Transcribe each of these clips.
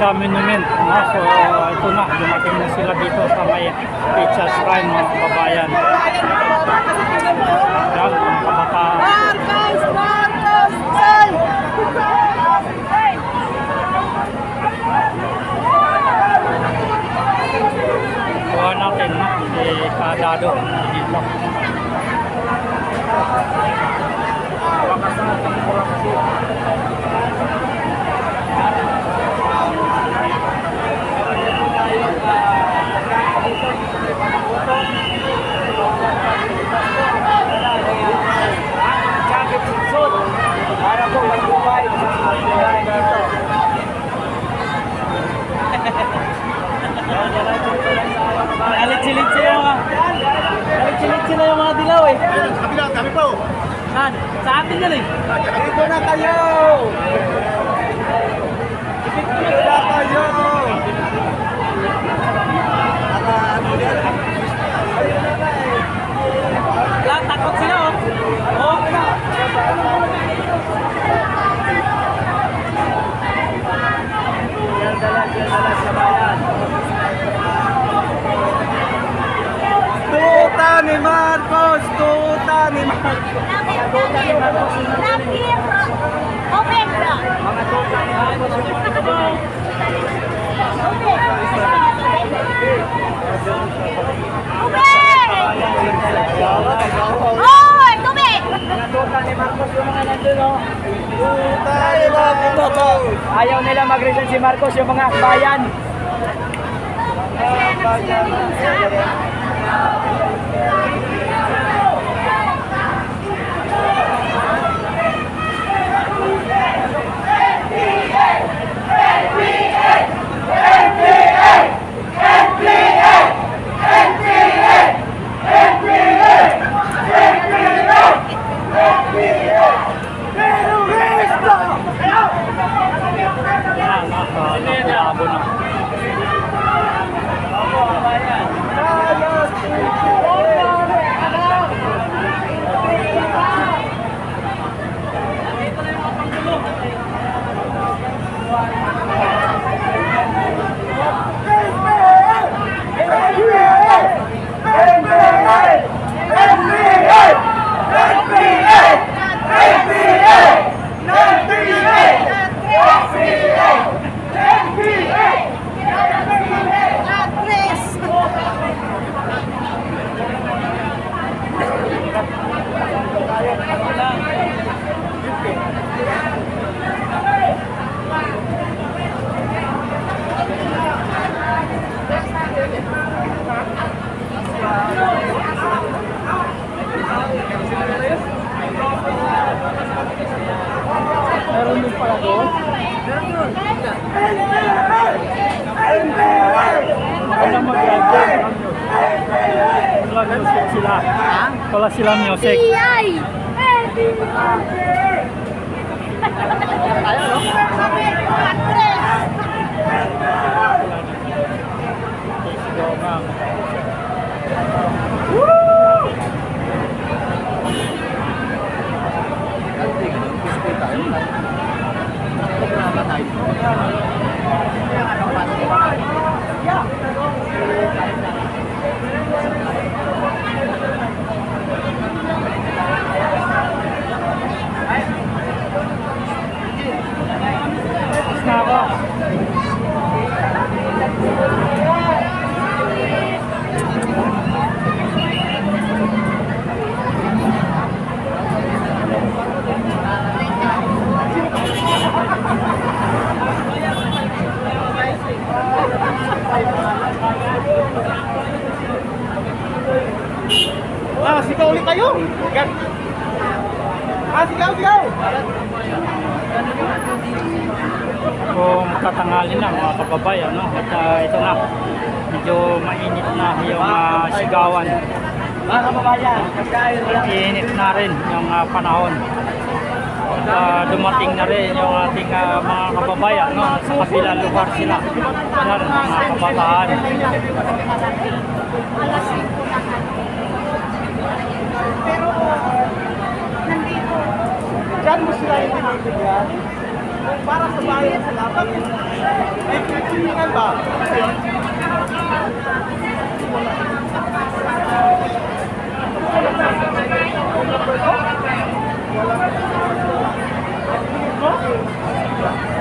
Pizza Monument. No? So, ito na, dumating na sila dito sa may Pizza Shrine, mga kababayan. Yan, mga kabataan. Marcos! Marcos! Kuha natin, no? Si Kadado dito. Alit-silit sila yung mga... Alit-silit sila yung mga dilaw eh. Kabila, kami po. Saan? Sa atin yan eh. Dito na kayo. Dito na kayo. Para ano yan? Lahat takot sila oh. Oh. Tuta ni Marcos! Tuta ni Marcos! Mga tuta ni Marcos mga tuta. Mga tuta ni Marcos yung mga nandun oh. Tuta ni Marcos! Ayaw nila mag-resign si Marcos yung mga bayan. Yan, sila. Wala sila music. Ulit kayo. Ah, sigaw, sigaw. kung katangali na mga kababayan no? at ah, ito na medyo mainit na yung ah, sigawan Mga kababayan, pagkain lang. init na rin yung ah, panahon at ah, dumating na rin yung ating ah, mga kababayan no? sa kabilang lugar sila yan mga kabataan Diyan mo sila. Kung para sa bayan sila, bakit? May pinipilingan ba? Kung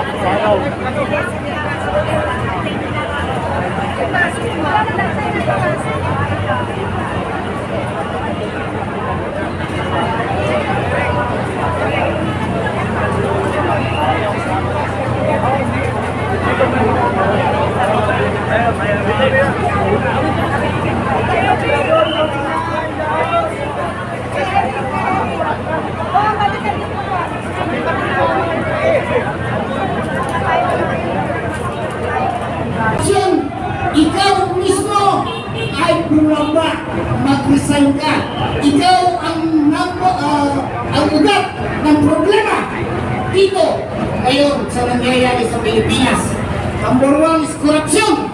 pasikat natin sa araw. Action! Ikaw mismo ay bumaba, mag-resign ka. Ikaw ang number, ah, ang ugat ng problema dito ngayon sa nangyayari sa Pilipinas. Number one is corruption.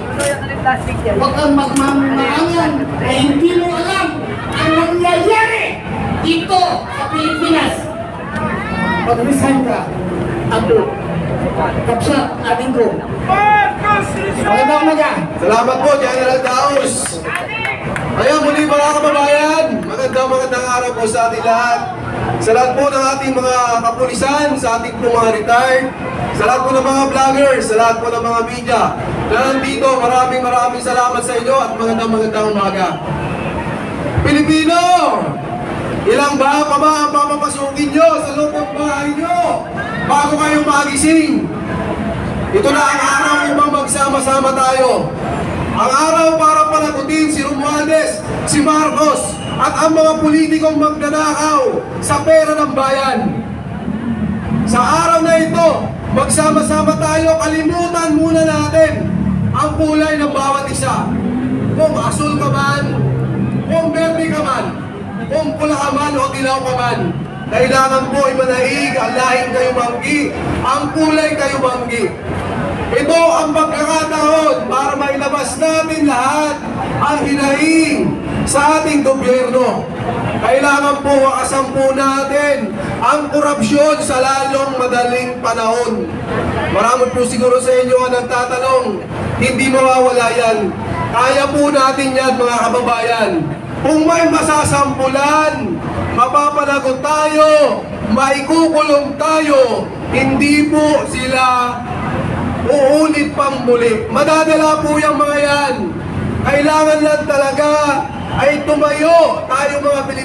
Huwag kang magmamaangan na hindi mo alam ang nangyayari dito sa Pilipinas. Mag-resign ka. Abdo. Kapsat, ating ko. Magandang umaga. Salamat po, General Daos. Ayan, muli mga kababayan, magandang magandang araw po sa ating lahat. Sa lahat po ng ating mga kapulisan, sa ating po mga retired, sa lahat po ng mga vloggers, sa lahat po ng mga media na nandito, maraming maraming salamat sa inyo at magandang magandang umaga. Pilipino! Ilang ba pa ba ang papapasukin nyo sa loob ng bahay nyo bago kayo magising? Ito na ang araw upang magsama-sama tayo. Ang araw para panagutin si Romualdez, si Marcos, at ang mga politikong magnanakaw sa pera ng bayan. Sa araw na ito, magsama-sama tayo, kalimutan muna natin ang kulay ng bawat isa. Kung asul ka man, kung berde ka man, kung pula ka man o dilaw ka man, kailangan po ay manahig ang lahing kayo manggi, ang kulay kayo manggi. Ito ang pagkakataon para mailabas natin lahat ang hinaing sa ating gobyerno. Kailangan po wakasan natin ang korupsyon sa lalong madaling panahon. Marami po siguro sa inyo ang nagtatanong, hindi mawawala yan. Kaya po natin yan mga kababayan. Kung may masasampulan, mapapanagot tayo, maikukulong tayo, hindi po sila uulit pang muli. Madadala po yung mga yan. Kailangan lang talaga ay tumayo tayo mga Pilipino.